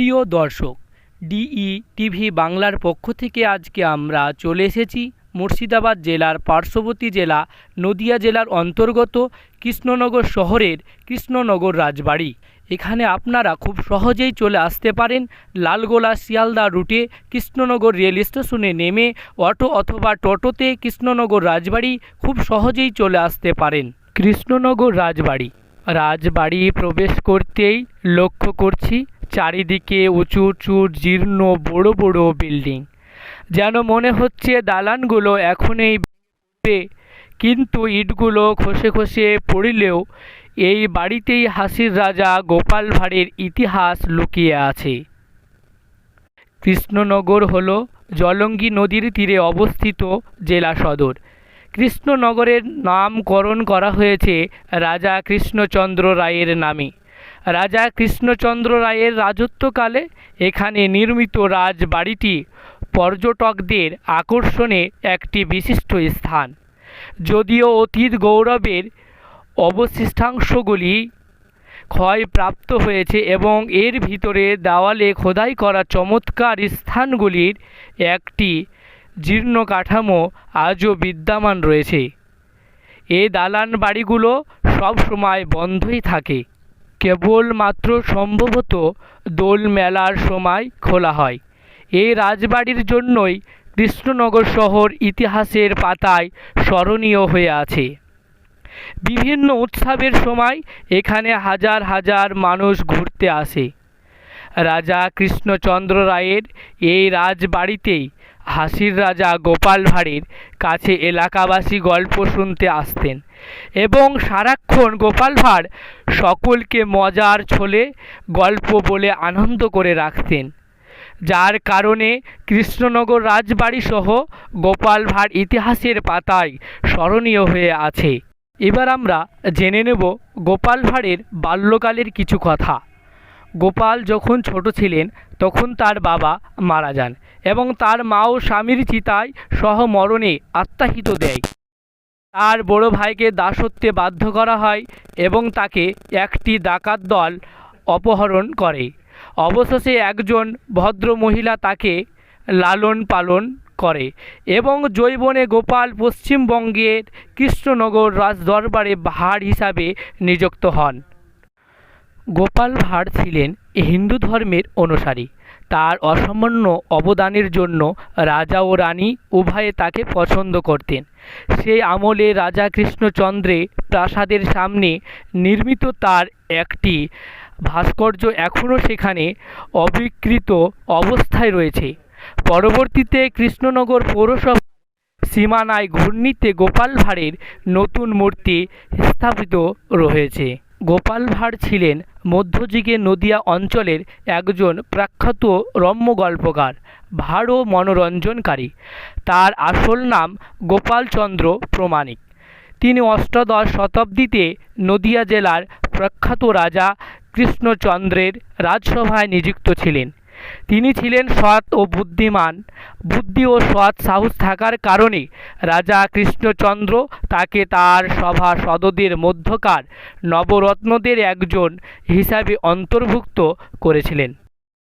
প্রিয় দর্শক, DE TV বাংলার পক্ষ থেকে আজকে আমরা চলে এসেছি মুর্শিদাবাদ জেলার পার্শ্ববর্তী জেলা, নদিয়া জেলার অন্তর্গত কৃষ্ণনগর শহরের কৃষ্ণনগর রাজবাড়ি। এখানে আপনারা খুব সহজেই চলে আসতে পারেন লালগোলা শিয়ালদা রুটে কৃষ্ণনগর রেল স্টেশনে নেমে অটো অথবা টোটোতে কৃষ্ণনগর রাজবাড়ি খুব সহজেই চলে আসতে পারেন। কৃষ্ণনগর রাজবাড়ি রাজবাড়ি প্রবেশ করতেই লক্ষ্য করছি চারিদিকে উঁচু উঁচু, জীর্ণ, বড় বড় বিল্ডিং যেন মনে হচ্ছে দালানগুলো এখনই কিন্তু ইটগুলো খসে খসে পড়লেও এই বাড়িতেই হাসির রাজা গোপাল ভাঁড়ের ইতিহাস লুকিয়ে আছে। কৃষ্ণনগর হল জলঙ্গি নদীর তীরে অবস্থিত জেলা সদর। কৃষ্ণনগরের নামকরণ করা হয়েছে রাজা কৃষ্ণচন্দ্র রায়ের নামে। রাজা কৃষ্ণচন্দ্র রায়ের রাজত্বকালে এখানে নির্মিত রাজবাড়িটি পর্যটকদের আকর্ষণে একটি বিশিষ্ট স্থান। যদিও অতীত গৌরবের অবশিষ্টাংশগুলি ক্ষয়প্রাপ্ত হয়েছে এবং এর ভিতরে দেওয়ালে খোদাই করা চমৎকার স্থানগুলির একটি জীর্ণ কাঠামো আজও বিদ্যমান রয়েছে। এ দালান বাড়িগুলো সবসময় বন্ধই থাকে। কেবলমাত্র সম্ভবত দোল মেলার সময় খোলা হয়। এই রাজবাড়ির জন্যই কৃষ্ণনগর শহর ইতিহাসের পাতায় স্মরণীয় হয়ে আছে। বিভিন্ন উৎসবের সময় এখানে হাজার হাজার মানুষ ঘুরতে আসে। রাজা কৃষ্ণচন্দ্র রায়ের এই রাজবাড়িতেই হাসির রাজা গোপাল ভাঁড়ের কাছে এলাকাবাসী গল্প শুনতে আসতেন এবং সারাক্ষণ গোপাল ভাঁড় সকলকে মজার ছলে গল্প বলে আনন্দ করে রাখতেন। যার কারণে কৃষ্ণনগর রাজবাড়ি সহ গোপাল ভাঁড় ইতিহাসের পাতায় স্মরণীয় হয়ে আছে। এবার আমরা জেনে নেব গোপাল ভাঁড়ের বাল্যকালের কিছু কথা। গোপাল যখন ছোট ছিলেন, তখন তার বাবা মারা যান। এবং তার মা ও স্বামীর চিতায় সহ মরণে আত্মাহিত দেয়। তার বড় ভাইকে দাসত্বে বাধ্য করা হয় এবং তাকে একটি ডাকাত দল অপহরণ করে। অবশেষে একজন ভদ্র মহিলা তাকে লালন পালন করে এবং জৈবনে গোপাল পশ্চিমবঙ্গের কৃষ্ণনগর রাজদরবারে ভাঁড় হিসাবে নিযুক্ত হন। গোপাল ভাঁড় ছিলেন হিন্দু ধর্মের অনুসারী। তার অসামান্য অবদানের জন্য রাজা ও রানী উভয়ে তাকে পছন্দ করতেন। সেই আমলে রাজা কৃষ্ণচন্দ্রে প্রাসাদের সামনে নির্মিত তার একটি ভাস্কর্য এখনও সেখানে অবিকৃত অবস্থায় রয়েছে। পরবর্তীতে কৃষ্ণনগর পৌরসভা সীমানায় ঘূর্ণিতে গোপাল ভাঁড়ের নতুন মূর্তি স্থাপিত রয়েছে। গোপাল ভাঁড় ছিলেন মধ্যযুগে নদিয়া অঞ্চলের একজন প্রখ্যাত রম্য গল্পকার, ভাড় ও মনোরঞ্জনকারী। তার আসল নাম গোপালচন্দ্র প্রমাণিক। তিনি অষ্টাদশ শতাব্দীতে নদিয়া জেলার প্রখ্যাত রাজা কৃষ্ণচন্দ্রের রাজসভায় নিযুক্ত ছিলেন। তিনি ছিলেন সৎ ও বুদ্ধিমান। বুদ্ধি ও সৎ সাহস থাকার কারণে রাজা কৃষ্ণচন্দ্র তাকে তার সভা সদদের মধ্যকার নবরত্নদের একজন হিসাবে অন্তর্ভুক্ত করেছিলেন।